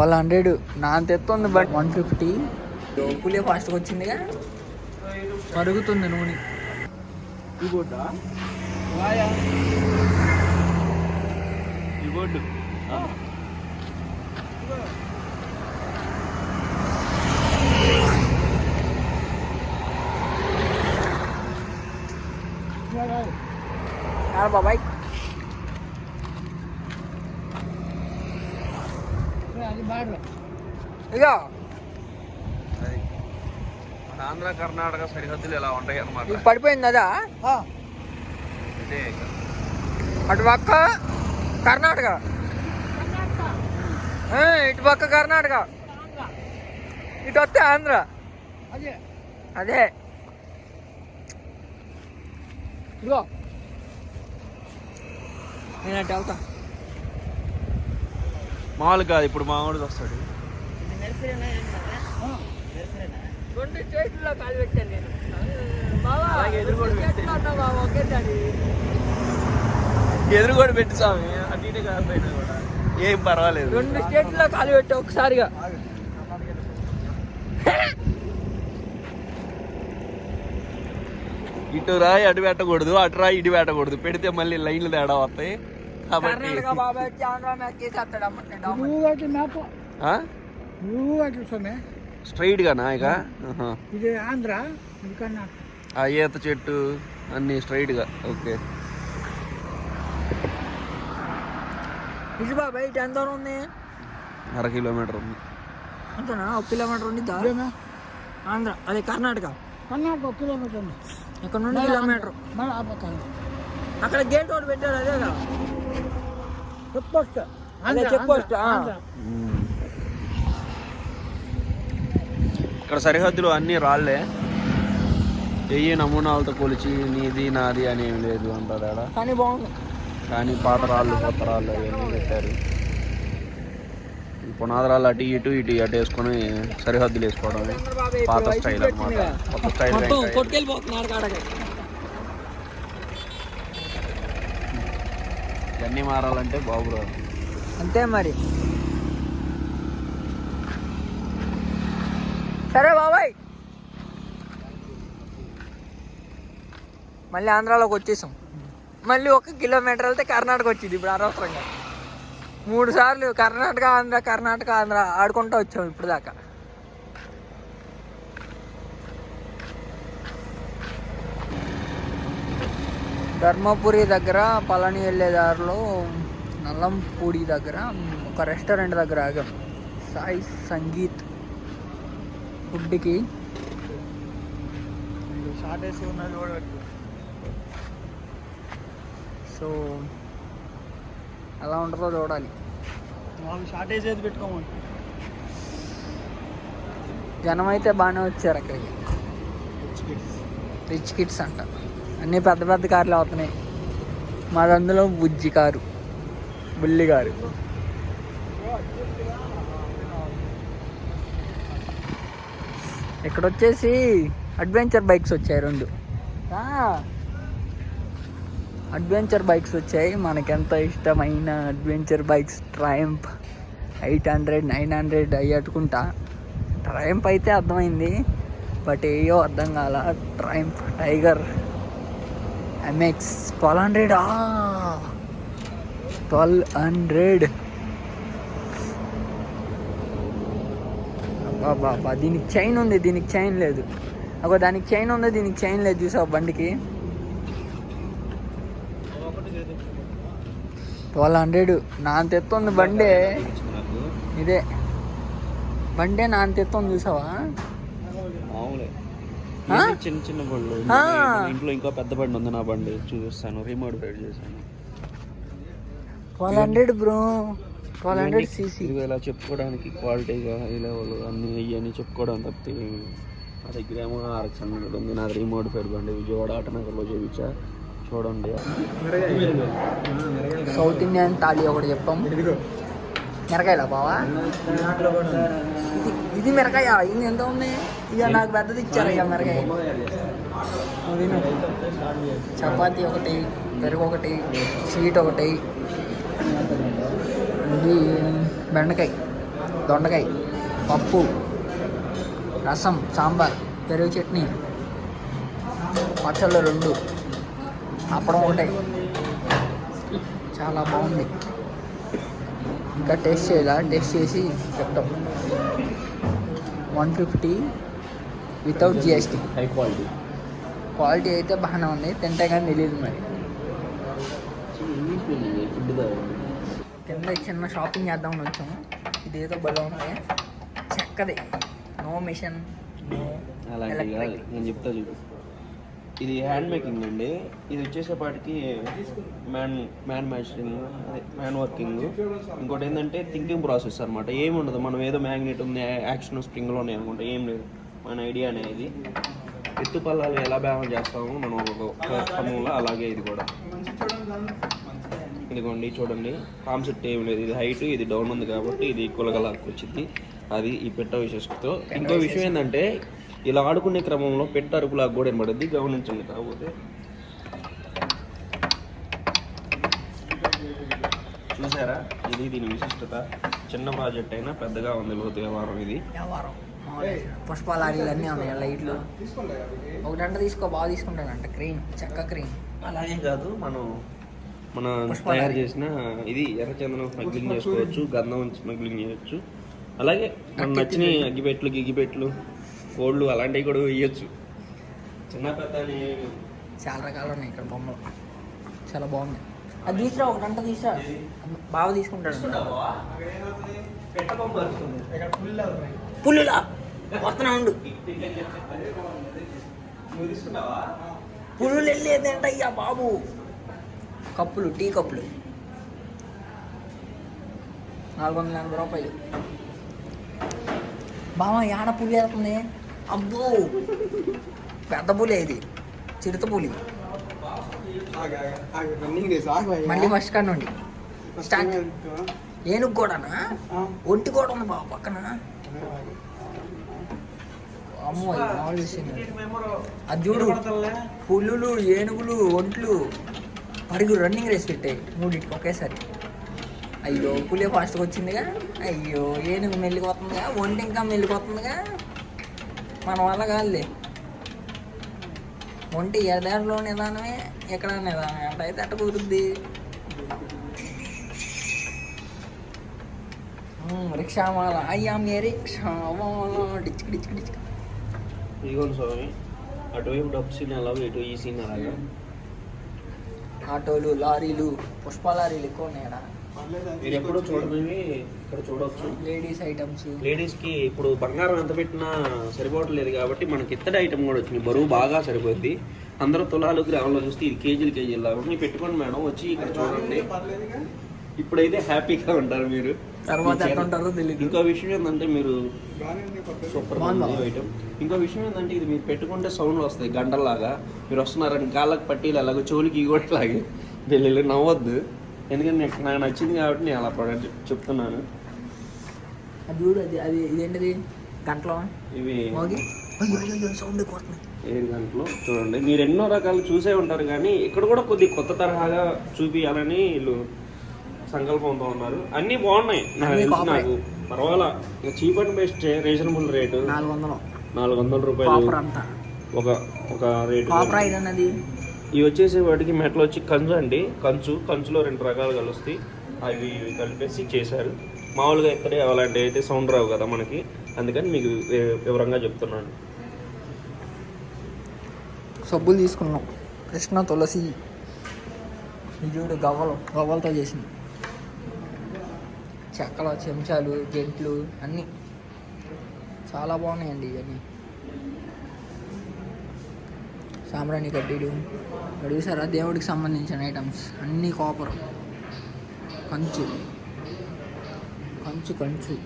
వాళ్ళ హండ్రెడ్. నా అంత ఎత్తుంది బట్ వన్ ఫిఫ్టీ పులియో ఫాస్ట్గా వచ్చిందిగా? మరుగుతుంది నూనె. బాబాయ్. ఇక మన ఆంధ్ర కర్ణాటక సరిహద్దులు ఎలా ఉంటాయి అన్నమాట ఇది పడిపోయింది అదా ఇదే ఇక. అటు పక్క కర్ణాటక ఏ, ఇటు పక్క కర్ణాటక ఇటు వస్తే ఆంధ్ర అదే ఇదిగో నేను అటు వెళ్తా మామూలు కాదు ఇప్పుడు మామూలుగా వస్తాడు. రెండు చేతుల్లో కాలు పెట్టాను నేను. పెట్టు. స్వామి అటు ఇటు కూడా. ఏం పర్వాలేదు. రెండు స్టేట్లో కాలు పెట్టా ఒకసారిగా. ఇటు రాయి అటు పెట్టకూడదు అటు రాయి ఇటు పెట్టకూడదు. పెడితే మళ్ళీ లైన్లు తేడా వస్తాయి. కాబట్టి స్ట్రైట్గా నాయక ఆహా. ఇది ఆంధ్ర ఆ ఈత చెట్టు అన్ని స్ట్రైట్గా ఓకే. ఇది బాబా ఇటు ఎంత దూరం ఉంది? అర కిలోమీటర్ ఉంది. అంతేనా? ఒక కిలోమీటర్ ఉంది? ఆంధ్ర అదే కర్ణాటక. కర్ణాటక ఒక కిలోమీటర్ ఉంది. ఇక్కడ నుండి కిలోమీటర్? అక్కడ గేట్ ఒకటి పెట్టాడు అదే కదా చెక్ పోస్ట్ అదే చెక్ పోస్ట్, ఆ. మ్మ్. ఇక్కడ సరిహద్దులు అన్ని రాళ్ళే వెయ్యి నమూనాలతో కొలిచి నీది నాది అని ఏం లేదు అంటారా కానీ బాగుంది. కానీ పాత రాళ్ళు కొత్త రాళ్ళు అవన్నీ పెట్టారు. ఈ పునాది రాళ్ళు అటు ఇటు ఇటు అటు వేసుకొని సరిహద్దులు వేసుకోవడం పాత స్టైల్ అన్నమాట. కొత్త స్టైల్ అన్ని మారాలంటే బాబు అంతే మరి. సరే బాబాయ్. మళ్ళీ ఆంధ్రాలోకి వచ్చేసాం. మళ్ళీ ఒక కిలోమీటర్ వెళ్తే కర్ణాటక వచ్చింది ఇప్పుడు అనవసరంగా. మూడు సార్లు కర్ణాటక ఆంధ్ర కర్ణాటక ఆంధ్ర ఆడుకుంటూ వచ్చాం ఇప్పుడు దాకా ధర్మపురి దగ్గర పళని వెళ్ళే దారిలో నల్లంపూడి దగ్గర ఒక రెస్టారెంట్ దగ్గర ఆగాం. సాయి సంగీత్ ఫుడ్కి. షార్ట్ వేసి ఉన్నది కూడా సో ఎలా ఉంటుందో చూడాలి. వాళ్ళు షార్ట్ వేసేది పెట్టుకోమని జనం అయితే బాగానే వచ్చారు అక్కడికి. రిచ్ కిడ్స్ అంట. అన్నీ పెద్ద పెద్ద కార్లు అవుతున్నాయి. మాదందులో బుజ్జి కారు. బుల్లి కారు. ఇక్కడ వచ్చేసి అడ్వెంచర్ బైక్స్ వచ్చాయి రెండు. అడ్వెంచర్ బైక్స్ వచ్చాయి. మనకెంత ఇష్టమైన adventure bikes? Triumph eight hundred nine hundred అయ్యట్టుకుంటా Triumph అయితే అర్థమైంది బట్ ఏయో అర్థం కాల. Triumph Tiger. MX twelve hundred twelve hundred బాబా దీనికి చైన్ ఉంది దీనికి చైన్ లేదు. అగో దానికి చైన్ ఉంది దీనికి చైన్ లేదు చూసావు బండికి? ట్వెల్వ్ హండ్రెడ్ నా అంత ఎత్తుంది బండి. ఇదే. బండే నా అంత ఎత్తుంది చూసావా? చిన్న చిన్న బండ్లు ఇంట్లో ఇంకో పెద్ద బండి ఉంది నా బండి చూపిస్తాను. రిమోట్ ఫైడ్ చేశాను. Twelve hundred bro. Twelve hundred CC. ఇలా చెప్పుకోవడానికి క్వాలిటీగా ఈ లెవెల్ అన్ని ఇవన్నీ చెప్పుకోవడం తప్పితే నా దగ్గర ఏమో ఆర్ఎక్స్ హండ్రెడ్ ఉంది. నా రిమోట్ ఫైడ్ బండి. విజయవాడ ఆటనగర్లో చూపించా చూడండి. సౌత్ ఇండియన్ థాలీ ఒకటి చెప్పాం. మిరకాయలా బావా? ఇది మిరకాయ. ఇది ఎంత ఉంది? ఇక నాకు పెద్దది ఇచ్చారు ఇక మిరకాయ. చపాతీ ఒకటి పెరుగు ఒకటి స్వీట్ ఒకటి. ఇది బెండకాయ దొండకాయ పప్పు రసం సాంబార్ పెరుగు చట్నీ పచ్చళ్ళు రెండు అప్పడం ఒకటి. చాలా బాగుంది. ఇంకా టేస్ట్ చేయాలా? టేస్ట్ చేసి చెప్తాం. One fifty without GST high quality quality అయితే బాగానే ఉంది. తింటే కానీ తెలియదు మరి. ఫుడ్ కింద చిన్న షాపింగ్ చేద్దామని వచ్చాము. ఇదేదో బలం ఉంది. చెక్కది. నో మిషన్ నో నేను చెప్తా చూడు. ఇది హ్యాండ్ మేకింగ్ అండి. ఇది వచ్చేసేపాటికి మ్యాన్ మ్యాన్ మ్యాచరింగ్ మ్యాన్ వర్కింగ్ ఇంకోటి ఏంటంటే థింకింగ్ ప్రాసెస్ అనమాట ఏమి ఉండదు మనం ఏదో మ్యాగ్నెట్ ఉంది యాక్షన్ స్ప్రింగ్లో ఉన్నాయి అనుకుంటా ఏం లేదు. మన ఐడియా అనేది ఎత్తు పల్లాలు ఎలా బ్యాలెన్స్ చేస్తామో మనం ఒక క్రమంలో అలాగే ఇది కూడా. ఇదిగోండి చూడండి. కాన్సెప్ట్ ఏం లేదు. ఇది హైట్ ఇది డౌన్ ఉంది కాబట్టి ఇది ఈక్వల్గా లాక్కొచ్చింది అది ఈ పెట్ట విశేషతో. ఇంకో విషయం ఏంటంటే ఇలా ఆడుకునే క్రమంలో పెట్ట అరుపులాగా కూడా ఏర్పడుద్ది గమనించండి కాకపోతే. చూసారా? ఇది దీని విశిష్టత. చిన్న ప్రాజెక్ట్ అయినా పెద్దగా ఉంది లోతు వ్యవహారం ఇది. వ్యవహారం. పుష్పాలారీలు అన్నీ ఉన్నాయి. లైట్లు. ఒక గంట తీసుకో బాగా తీసుకుంటానంట క్రీమ్. చెక్క క్రీమ్. అలాగే కాదు మనం మన పుష్పాలు. తయారు చేసిన ఇది ఎర్రచందనం స్మగ్లింగ్ చేసుకోవచ్చు గంధం స్మగ్లింగ్ చేయొచ్చు. అలాగే మన నచ్చిన అగ్గిపెట్లు గిగ్గిపెట్లు కోళ్ళు అలాంటివి కూడా వేయచ్చు చిన్న పెద్ద చాలా రకాలు ఉన్నాయి ఇక్కడ బొమ్మలు. చాలా బాగుంది అది తీసురా ఒక గంట తీసురా? బాగా తీసుకుంటాడు. పుల్లులా వస్తున్నా ఉండు. పుల్లులు వెళ్ళేదేంట అయ్యా బాబు? కప్పులు టీ కప్పులు. నాలుగు వందల ఎనభై రూపాయలు. బావా యాడ పులి వెళ్తుంది అబ్బో! పెద్ద పులి ఇది. చిరుత పులి. రన్నింగ్ రేస్ ఆగు మళ్ళీ ఫస్ట్ కాడ నుండి. స్టార్ట్ ఏనుగు కూడానా ఒంటి కూడా ఉంది బావ పక్కన. అమ్మో. అది చూడు. పులులు ఏనుగులు ఒంట్లు. పరుగు రన్నింగ్ రేస్ పెట్టాయి మూడింటికి ఒకేసారి. అయ్యో పులే ఫాస్ట్గా వచ్చిందిగా. అయ్యో ఏనుగు మెల్లిపోతుందిగా ఒంటి ఇంకా మెల్లిపోతుందిగా మన వల్ల కాదులే ఒంటి ఎదారిలో నిదానమే ఎక్కడ నిదానమే? అట్ట అయితే అట్ట కుదురుద్ది. రిక్షామాల. అయ్యా మే రిక్షామాల డిచ్కి డిచ్కి డిచ్కి ఇదిగోండి స్వామి అటువైపు డబ్బు సీన్ అలాగే ఇటు ఈ సీన్ అలాగా. ఆటోలు లారీలు పుష్ప లారీలు ఎక్కువ ఉన్నాయి మీరు ఎప్పుడూ చూడనివి ఇక్కడ చూడవచ్చు లేడీస్ ఐటమ్స్. లేడీస్కి ఇప్పుడు బంగారం ఎంత పెట్టినా సరిపోవట్లేదు కాబట్టి మనకి ఇత్తడి ఐటమ్ కూడా వచ్చింది. బరువు బాగా సరిపోద్ది అందరూ తులాలు గ్రామంలో చూస్తే ఇది కేజీలు కేజీలు లాగా పెట్టుకోండి మేడం వచ్చి ఇక్కడ చూడండి. ఇప్పుడైతే హ్యాపీగా ఉంటారు మీరు. తర్వాత ఎట్లా ఉంటారో తెలియదు ఇంకో విషయం ఏంటంటే మీరు సూపర్? ఐటమ్ ఇంకో విషయం ఏంటంటే ఇది మీరు పెట్టుకుంటే సౌండ్ వస్తాయి గంటల్లాగా. మీరు వస్తున్నారని కాళ్ళకి పట్టీలు అలాగే చెవులకి ఇవి కూడా లాగే వెళ్ళి నవ్వద్దు. ఎందుకంటే నాకు నాకు నచ్చింది కాబట్టి నేను అలా ప్రొడక్ట్ చెప్తున్నాను. అది చూడు అది అది ఇదేంటిది? గంటలో? ఇవి సౌండ్ ఏడు గంటలు చూడండి. మీరు ఎన్నో రకాలు చూసే ఉంటారు కానీ ఇక్కడ కూడా కొద్ది కొత్త తరహాగా చూపించాలని వీళ్ళు సంకల్పంతో ఉన్నారు. అన్నీ బాగున్నాయి. నాకు తెలిసి. నాకు. పర్వాలా. Cheap and best reasonable rate. నాలుగు వందలు. నాలుగు వందల రూపాయలు. కాపర్ అంతా ఒక ఒక రేటు. కాపర్ ఐరన్ అది ఇవి వచ్చేసి వాటికి మెట్లు వచ్చి కంచు అండి. కంచు కంచులో రెండు రకాలు కలుస్తాయి. అవి ఇవి కలిపేసి చేశారు. మామూలుగా ఇక్కడే అలాంటివి అయితే సౌండ్ రావు కదా మనకి. అందుకని మీకు వివరంగా చెప్తున్నాను. సబ్బులు తీసుకున్నాం. కృష్ణ తులసి. ఇది గవ్వలు గవ్వలతో చేసింది. చెక్కలు చెంచాలు గెంట్లు అన్నీ. చాలా బాగున్నాయండి ఇవన్నీ. సాంబ్రాణి కడ్డీలు. ఇక్కడ చూసారా దేవుడికి సంబంధించిన ఐటమ్స్ అన్నీ కాపర్. కంచు. కంచు కంచు.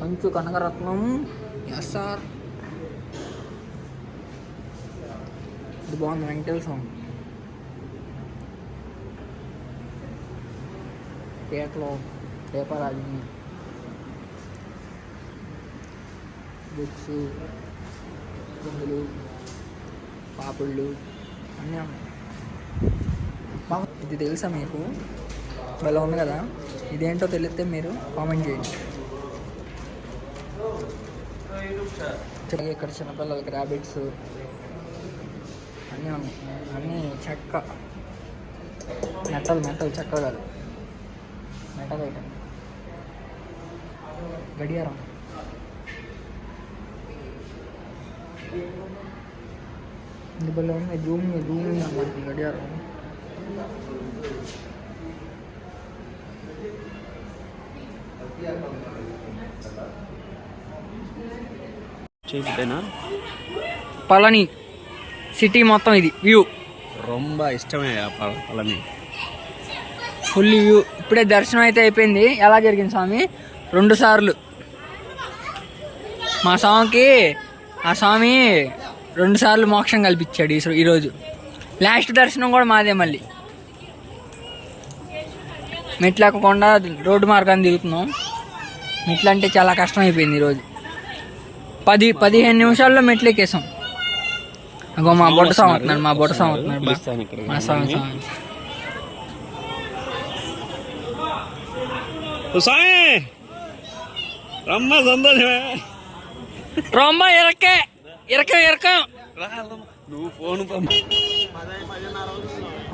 కంచు కనకరత్నం. ఎస్ఆర్ ఇది బాగుంది వెంకటేశ్వర స్వామి. పేటలో పేపరాజుని బుక్స్ బొమ్మలు పాపుళ్ళు అన్నీ ఉన్నాయి. ఇది తెలుసా మీకు? భలే ఉంది కదా? ఇదేంటో తెలిస్తే మీరు కామెంట్ చేయండి. ఇక్కడ చిన్నపిల్లలకి ర్యాబిట్స్ అన్నీ ఉన్నాయి. అన్నీ చెక్క. మెటల్ మెటల్ చెక్క కాదు. మెటల్ ఐటమ్ గడియారం. ఇది భలే ఉంది జూమ్ జూమ్ అన్నమాట గడియారం. చేపితేనా పళని సిటీ మొత్తం ఇది. వ్యూ రొంబ ఇష్టమే పళని. ఫుల్ వ్యూ ఇప్పుడే దర్శనం అయితే అయిపోయింది. ఎలా జరిగింది స్వామి? రెండు సార్లు. మా స్వామికి ఆ స్వామి రెండు సార్లు మోక్షం కల్పించాడు ఈ ఈరోజు లాస్ట్ దర్శనం కూడా మాదే మళ్ళీ. మెట్లు ఎక్కకుండా రోడ్డు మార్గాన్ని దిగుతున్నాం. మెట్లు అంటే చాలా కష్టం అయిపోయింది ఈరోజు పది పదిహేను నిమిషాల్లో మెట్లు ఎక్కేసాం. అగో మా బొట్ట స్వామి అవుతున్నాడు మా బొట్ట స్వామి అవుతున్నాడు మా సాయి రొమ్మ ఇరకే ఇరకం ఇరకం. నువ్వు ఫోన్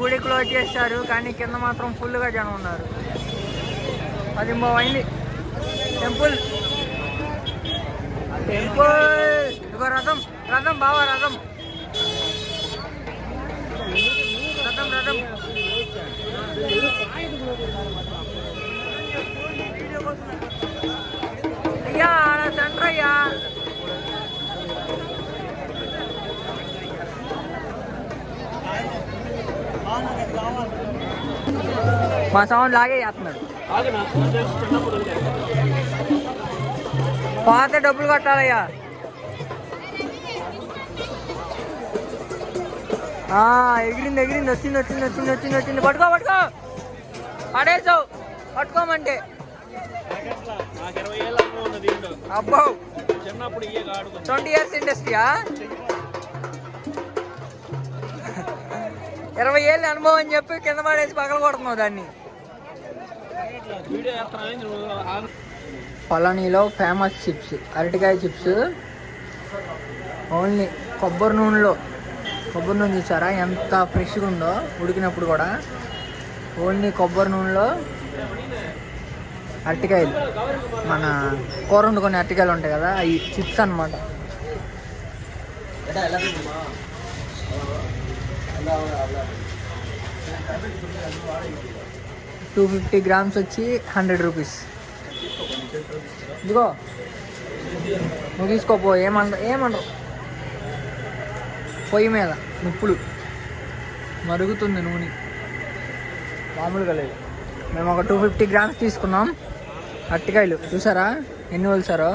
గుడి క్లోజ్ చేశారు కానీ కింద మాత్రం ఫుల్గా జనం ఉన్నారు. అది అయింది. టెంపుల్. టెంపుల్. ఇదిగో రథం రథం బావా రథం. రథం రథం. అయ్యా సెంటర్ అయ్యా మా సౌండ్ లాగే చేస్తున్నాడు పాత డబ్బులు కట్టాలయ్యా. ఆ, ఎగిరింది ఎగిరింది వచ్చింది వచ్చింది వచ్చింది వచ్చింది వచ్చింది. పట్టుకో పట్టుకో. పడేసావు. పట్టుకోమంటే. అబ్బో. ట్వంటీ ఇయర్స్ ఇండస్ట్రీయా? ఇరవై ఏళ్ళ అనుభవం అని చెప్పి కింద పడేసి పగల కొడుతున్నావు దాన్ని. వీడియో పళనిలో ఫేమస్ చిప్స్ అరటికాయ చిప్స్ ఓన్లీ కొబ్బరి నూనెలో. కొబ్బరి నూనె చూసారా? ఎంత ఫ్రెష్గా ఉందో ఉడికినప్పుడు కూడా. ఓన్లీ కొబ్బరి నూనెలో అరటికాయలు. మన కూర వండుకొని అరటికాయలు ఉంటాయి కదా అవి చిప్స్ అన్నమాట. టూ ఫిఫ్టీ గ్రామ్స్ వచ్చి హండ్రెడ్ రూపీస్. ఇదిగో. నువ్వు తీసుకోపో ఏమంట ఏమంటావు పొయ్యి మీద నిప్పులు. మరుగుతుంది నూనె. మామూలుగా లేదు. మేము ఒక టూ ఫిఫ్టీ గ్రామ్స్ తీసుకున్నాం. అరటికాయలు చూసారా? ఎన్ని వలిసారో?